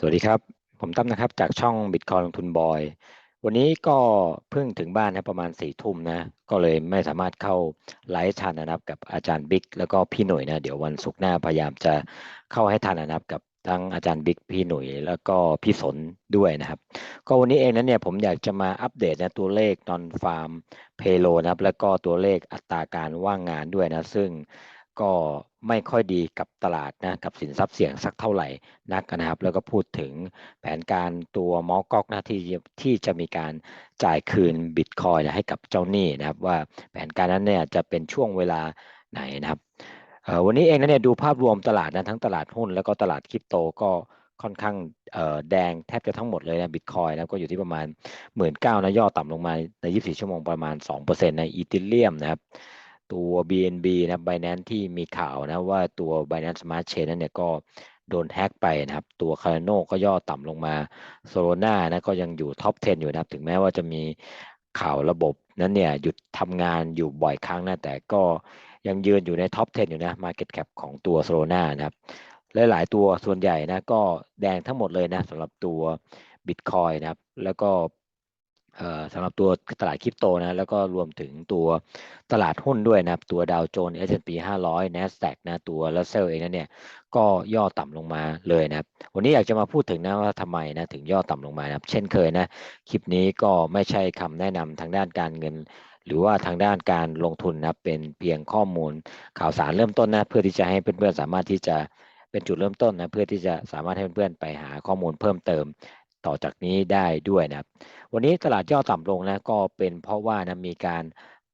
สวัสดีครับ ผมตั้มนะครับจากช่องบิตคอยลงทุนบอย วันนี้ก็เพิ่งถึงบ้านนะประมาณสี่ทุ่มนะ ก็เลยไม่สามารถเข้าไลฟ์ทันนะครับกับอาจารย์บิ๊กแล้วก็พี่หน่ยนะ เดี๋ยววันศุกร์หน้าพยายามจะเข้าให้ทันนะครับกับทั้งอาจารย์บิ๊กพี่หนุ่ยแล้วก็พี่สนด้วยนะครับ ก็วันนี้เองนั้นเนี่ยผมอยากจะมาอัปเดตนะตัวเลขนอนฟาร์มเพโลนะครับ แล้วก็ตัวเลขอัตราการว่างงานด้วยนะ ซึ่ง ก็ไม่ค่อยดีกับตลาดนะกับสินทรัพย์เสี่ยงสักเท่าไหร่นักนะครับ แล้วก็พูดถึงแผนการตัวมอก๊อกนะที่ที่จะมีการจ่ายคืนบิตคอยนะให้กับเจ้าหนี้นะครับ ว่าแผนการนั้นเนี่ยจะเป็นช่วงเวลาไหนนะครับวันนี้เองนะเนี่ยดูภาพรวมตลาดนะทั้งตลาดหุ้นแล้วก็ตลาดคริปโตก็ค่อนข้างแดงแทบจะทั้งหมดเลยนะบิตคอยนะก็อยู่ที่ประมาณหมื่นเก้านะย่อต่ำลงมาใน 24 ชั่วโมงประมาณ 2%ในอีทิเลียมนะครับ ตัว BNB นะ Binance ที่มีข่าวนะว่าตัว Binance Smart Chain นั้นเนี่ยก็โดนแฮ็กไปนะครับ ตัว Cardano ก็ย่อต่ำลงมา Solana นะก็ยังอยู่ท็อป 10 อยู่นะครับ ถึงแม้ว่าจะมีข่าวระบบนั้นเนี่ยหยุดทำงานอยู่บ่อยครั้งนะแต่ก็ยังยืนอยู่ในท็อป 10 อยู่นะ Market Cap ของตัว Solana นะครับ หลาย ๆ ตัวส่วนใหญ่นะก็แดงทั้งหมดเลยนะสำหรับตัว Bitcoin นะครับ แล้วก็ สำหรับตัวตลาดคริปโตนะแล้วก็รวมถึงตัวตลาดหุ้นด้วยนะครับ ตัวดาวโจนส์ S&P 500 NASDAQ นะตัวลัสเซลเองนะเนี่ยก็ย่อต่ำลงมาเลยนะครับ วันนี้อยากจะมาพูดถึงนะว่าทำไมนะถึงย่อต่ำลงมานะครับ เช่นเคยนะ คลิปนี้ก็ไม่ใช่คำแนะนำทางด้านการเงินหรือว่าทางด้านการลงทุนนะเป็นเพียงข้อมูลข่าวสารเริ่มต้นนะเพื่อที่จะให้เพื่อนๆสามารถที่จะเป็นจุดเริ่มต้นนะเพื่อที่จะสามารถให้เพื่อนๆไปหาข้อมูลเพิ่มเติม ต่อจากนี้ได้ด้วยนะครับ วันนี้ตลาดย่อต่ำลงนะก็เป็นเพราะว่านะมีการ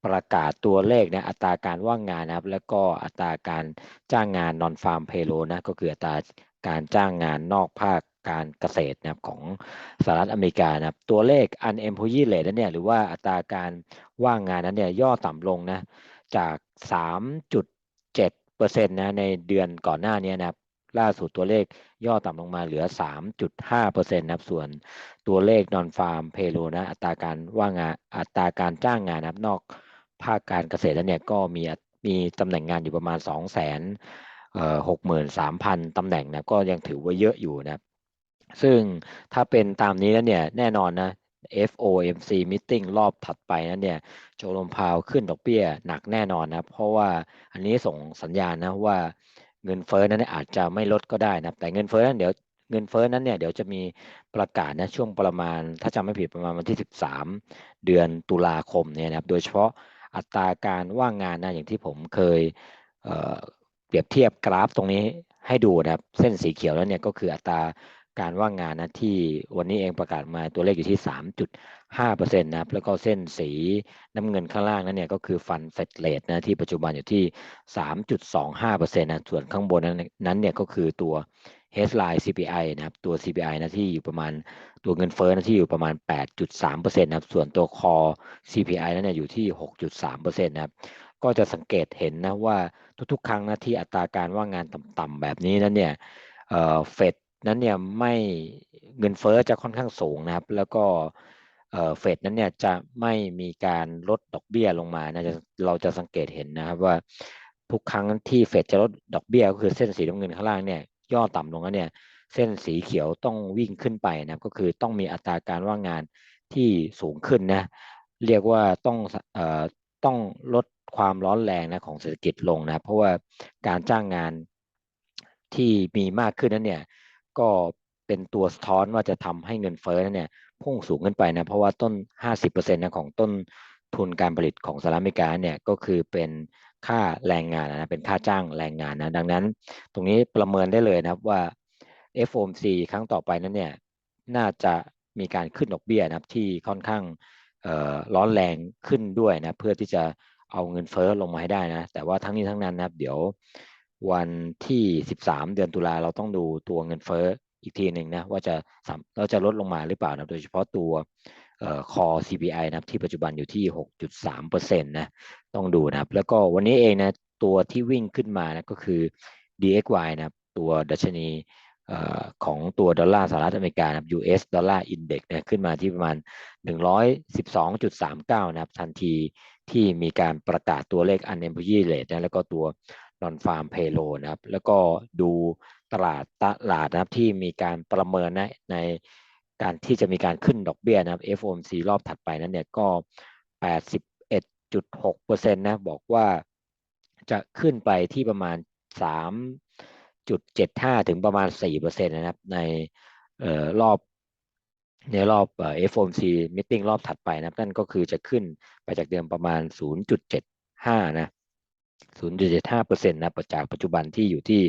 ประกาศตัวเลขนะอัตราการว่างงานนะครับ แล้วก็อัตราการจ้างงานนอนฟาร์มเพโลนะก็คืออัตราการจ้างงานนอกภาคการเกษตรนะครับของสหรัฐอเมริกานะครับ ตัวเลข unemployment rate นั้นเนี่ยหรือว่าอัตราการว่างงานนั้นเนี่ยย่อต่ำลงนะจาก 3.7%นะในเดือนก่อนหน้านี้นะครับ ล่าสุดตัวเลขย่อต่ำลงมาเหลือ 3.5%นะครับ ส่วนตัวเลขนอนฟาร์มเพโลนะอัตราการว่างงานอัตราการจ้างงานนะครับนอกภาคการเกษตรแล้วเนี่ยก็มีมีตำแหน่งงานอยู่ประมาณ2 6 3 0 0 0ตำแหน่งนะก็ยังถือว่าเยอะอยู่นะซึ่งถ้าเป็นตามนี้แล้วเนี่ยแน่นอนนะ FOMC meeting รอบถัดไปนั้นเนี่ยโจลมพาวขึ้นดอกเบี้ยหนักแน่นอนนะ เพราะว่าอันนี้ส่งสัญญาณนะว่า เงินเฟ้อนั้นอาจจะไม่ลดก็ได้นะแต่เงินเฟ้อนั้นเดี๋ยวเงินเฟ้อนั้นเนี่ยเดี๋ยวจะมีประกาศนะช่วงประมาณ ถ้าจำไม่ผิดประมาณวันที่ 13 เดือนตุลาคมเนี่ยนะครับโดยเฉพาะอัตราการว่างงานนะอย่างที่ผมเคยเเปรียบเทียบกราฟตรงนี้ให้ดูนะครับเส้นสีเขียวแล้วเนี่ยก็คืออัตรา การว่างงานนะที่วันนี้เองประกาศมาตัวเลขอยู่ที่ 3.5%นะครับแล้วก็เส้นสีน้ำเงินข้างล่างนั้นเนี่ยก็คือฟันเฟดเลทนะที่ปัจจุบันอยู่ที่ 3.25%นะส่วนข้างบนนั้นเนี่ยก็คือตัว headline CPI นะครับตัว CPI นะที่อยู่ประมาณตัวเงินเฟ้อนะที่อยู่ประมาณ 8.3%นะครับส่วนตัว core CPI นั้นเนี่ยอยู่ที่ 6.3%นะครับก็จะสังเกตเห็นนะว่าทุกๆ ครั้งนะที่อัตราการว่างงานต่ำๆแบบนี้นั้นเนี่ยเฟด นั้นเนี่ยไม่เงินเฟ้อจะค่อนข้างสูงนะครับ แล้วก็เฟดนั้นเนี่ยจะไม่มีการลดดอกเบี้ยลงมานะเราจะสังเกตเห็นนะครับว่าทุกครั้งที่เฟดจะลดดอกเบี้ยก็คือเส้นสีน้ำเงินข้างล่างเนี่ยย่อต่ำลงแล้วเนี่ยเส้นสีเขียวต้องวิ่งขึ้นไปนะก็คือต้องมีอัตราการว่างงานที่สูงขึ้นนะเรียกว่าต้องเอ่อต้องลดความร้อนแรงนะของเศรษฐกิจลงนะเพราะว่าการจ้างงานที่มีมากขึ้นนั้นเนี่ย ก็เป็นตัวสะท้อนว่าจะทำให้เงินเฟ้อเนี่ยพุ่งสูงขึ้นไปนะเพราะว่าต้น 50%นะของต้นทุนการผลิตของสหรัฐอเมริกาเนี่ยก็คือเป็นค่าแรงงานนะเป็นค่าจ้างแรงงานนะดังนั้น ตรงนี้ประเมินได้เลยนะครับว่า FOMC ครั้งต่อไปนั้นเนี่ยน่าจะมีการขึ้นดอกเบี้ยนะครับที่ค่อนข้างร้อนแรงขึ้นด้วยนะเพื่อที่จะเอาเงินเฟ้อลงมาให้ได้นะแต่ว่าทั้งนี้ทั้งนั้นนะครับเดี๋ยว วันที่13เดือนตุลาเราต้องดูตัวเงินเฟ้ออีกทีหนึ่งนะว่าจะเราจะลดลงมาหรือเปล่านะโดยเฉพาะตัวคอ CPI นะครับที่ปัจจุบันอยู่ที่ 6.3%นะต้องดูนะครับ แล้วก็วันนี้เองนะตัวที่วิ่งขึ้นมานะก็คือ DXY นะครับตัวดัชนีของตัวดอลลาร์สหรัฐอเมริกานะครับ US ดอลลาร์อินเด็กซ์นะขึ้นมาที่ประมาณ 112.39 นะครับ ทันทีที่มีการประกาศตัวเลข unemployment rate นะแล้วก็ตัว non farm payroll นะครับ แล้วก็ดูตลาดตลาดนะครับที่มีการประเมินนะในการที่จะมีการขึ้นดอกเบี้ยนะครับ FOMC รอบถัดไปนั้นเนี่ยก็ 81.6%นะบอกว่าจะขึ้นไปที่ประมาณ 3.75 ถึงประมาณ 4%นะครับในออรอบในรอบเอ่อ FOMC meeting รอบถัดไปนะครับนั่นก็คือจะขึ้นไปจากเดิมประมาณ 0.75 นะ 0.75%นะจากปัจจุบันที่อยู่ที่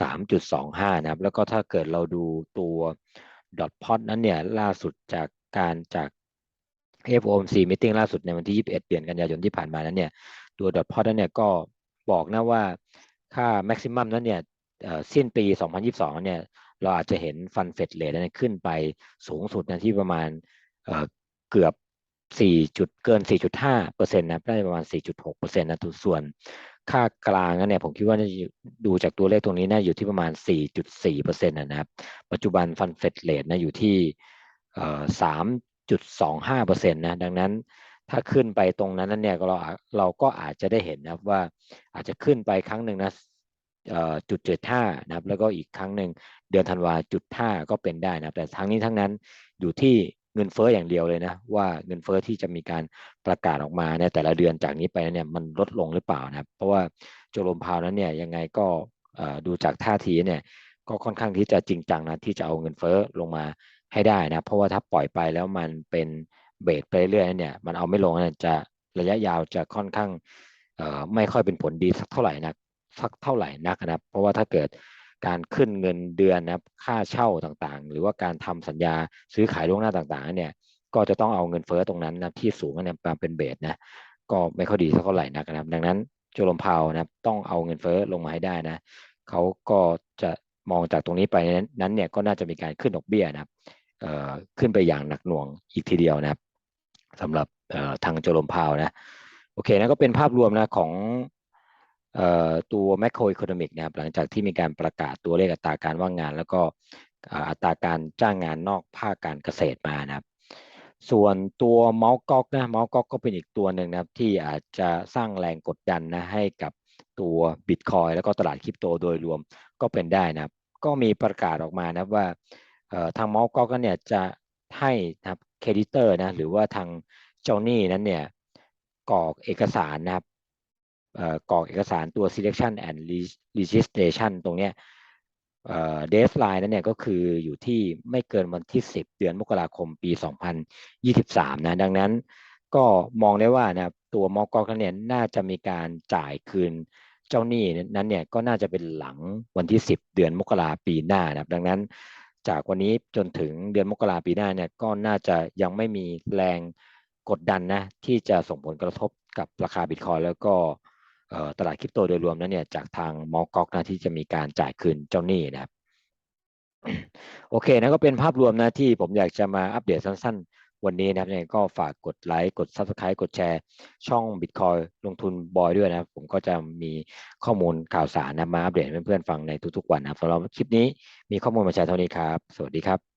3.25 นะครับ แล้วก็ถ้าเกิดเราดูตัว dot plot นั้นเนี่ยล่าสุดจากการจาก FOMC meeting ล่าสุดในวันที่ 21 เดือนกันยายนที่ผ่านมานั้นเนี่ยตัว dot plot นั้นเนี่ยก็บอกนะว่าค่า maximum นั้นเนี่ยสิ้นปี 2022 เนี่ยเราอาจจะเห็นฟันเฟดเลทนั้นขึ้นไปสูงสุดนะที่ประมาณเเกือบ4จุดเกิน 4.5เปอร์เซ็นต์นะได้ประมาณ 4.6เปอร์เซ็นต์นะทุกส่วน ค่ากลางเนี่ยผมคิดว่าดูจากตัวเลขตรงนี้น่าอยู่ที่ประมาณ 4.4เปอร์เซ็นต์นะครับ ปัจจุบันฟันเฟดเลทนะอยู่ที่สามจุดสองห้าเปอร์เซ็นต์นะดังนั้นถ้าขึ้นไปตรงนั้นนั่นเนี่ยเราเราก็อาจจะได้เห็นนะครับว่าอาจจะขึ้นไปครั้งหนึ่งนะจุดเจ็ดห้านะครับ แล้วก็อีกครั้งหนึ่งเดือนธันวาจุดห้าก็เป็นได้นะแต่ทั้งนี้ทั้งนั้นอยู่ที่ เงินเฟ้ออย่างเดียวเลยนะ ว่าเงินเฟ้อที่จะมีการประกาศออกมาในแต่ละเดือนจากนี้ไปเนี่ยมันลดลงหรือเปล่านะครับ เพราะว่าโจลมพาวนั้นเนี่ยยังไงก็ดูจากท่าทีเนี่ยก็ค่อนข้างที่จะจริงจังนะที่จะเอาเงินเฟ้อลงมาให้ได้นะเพราะว่าถ้าปล่อยไปแล้วมันเป็นเบสไปเรื่อยเนี่ยมันเอาไม่ลงจะระยะยาวจะค่อนข้างไม่ค่อยเป็นผลดีสักเท่าไหร่นักสักเท่าไหร่นักนะเพราะว่าถ้าเกิด การขึ้นเงินเดือนนะครับค่าเช่าต่างๆ หรือว่าการทำสัญญาซื้อขายล่วงหน้าต่างๆเนี่ยก็จะต้องเอาเงินเฟ้อตรงนั้นนะที่สูงเนี่ยมาเป็นเบสนะก็ไม่ค่อยดีเท่าไหร่นักนะครับ ดังนั้นโจลมพาวนะครับต้องเอาเงินเฟ้อลงมาให้ได้นะเขาก็จะมองจากตรงนี้ไปนั้นเนี่ยก็น่าจะมีการขึ้นดอกเบี้ยนะครับขึ้นไปอย่างหนักหน่วงอีกทีเดียวนะครับสำหรับทางโจลมพาวนะโอเคนะก็เป็นภาพรวมนะของ ตัวแมคโครอิคโนมิกนะครับหลังจากที่มีการประกาศตัวเลขอัตราการว่างงาน แล้วก็อัตราการจ้างงานนอกภาคการเกษตรมานะครับ ส่วนตัวเมาส์ก๊อกนะเมาส์ก๊อกก็เป็นอีกตัวหนึ่งนะครับ ที่อาจจะสร้างแรงกดดันนะให้กับตัวบิตคอยแล้วก็ตลาดคริปโตโดยรวมก็เป็นได้นะครับ ก็มีประกาศออกมานะว่าทางเมาส์ก๊อกเนี่ยจะให้นะครับเครดิเตอร์นะหรือว่าทางเจ้าหนี้นั้นเนี่ยกรอกเอกสารนะครับ กรอกเอกสารตัว selection and registration ตรงเนี้ยเดสไลน์นั้นเนี่ยก็คืออยู่ที่ไม่เกินวันที่ 10 เดือนมกราคมปี 2023 นะดังนั้นก็มองได้ว่านะตัวมอกอกนั้นเนี่ยน่าจะมีการจ่ายคืนเจ้าหนี้นั้นเนี่ยก็น่าจะเป็นหลังวันที่ 10 เดือนมกราปีหน้านะดังนั้นจากวันนี้จนถึงเดือนมกราปีหน้าเนี่ยก็น่าจะยังไม่มีแรงกดดันนะที่จะส่งผลกระทบกับราคาบิตคอยแล้วก็ ตลาดคริปโตโดยรวมนั้นเนี่ยจากทางมอกอกนะที่จะมีการจ่ายคืนเจ้าหนี้นะครับโอเคนะก็เป็นภาพรวมนะที่ผมอยากจะมาอัปเดตสั้นๆ วันนี้นะครับยังก็ฝากกดไลค์กด Subscribe กดแชร์ ช่อง Bitcoin ลงทุนบอยด้วยนะครับ ผมก็จะมีข้อมูลข่าวสารนะมาอัปเดตให้เพื่อนๆฟังในทุกๆวันนะครับสำหรับคลิปนี้มีข้อมูลมาแชร์เท่านี้ครับ สวัสดีครับ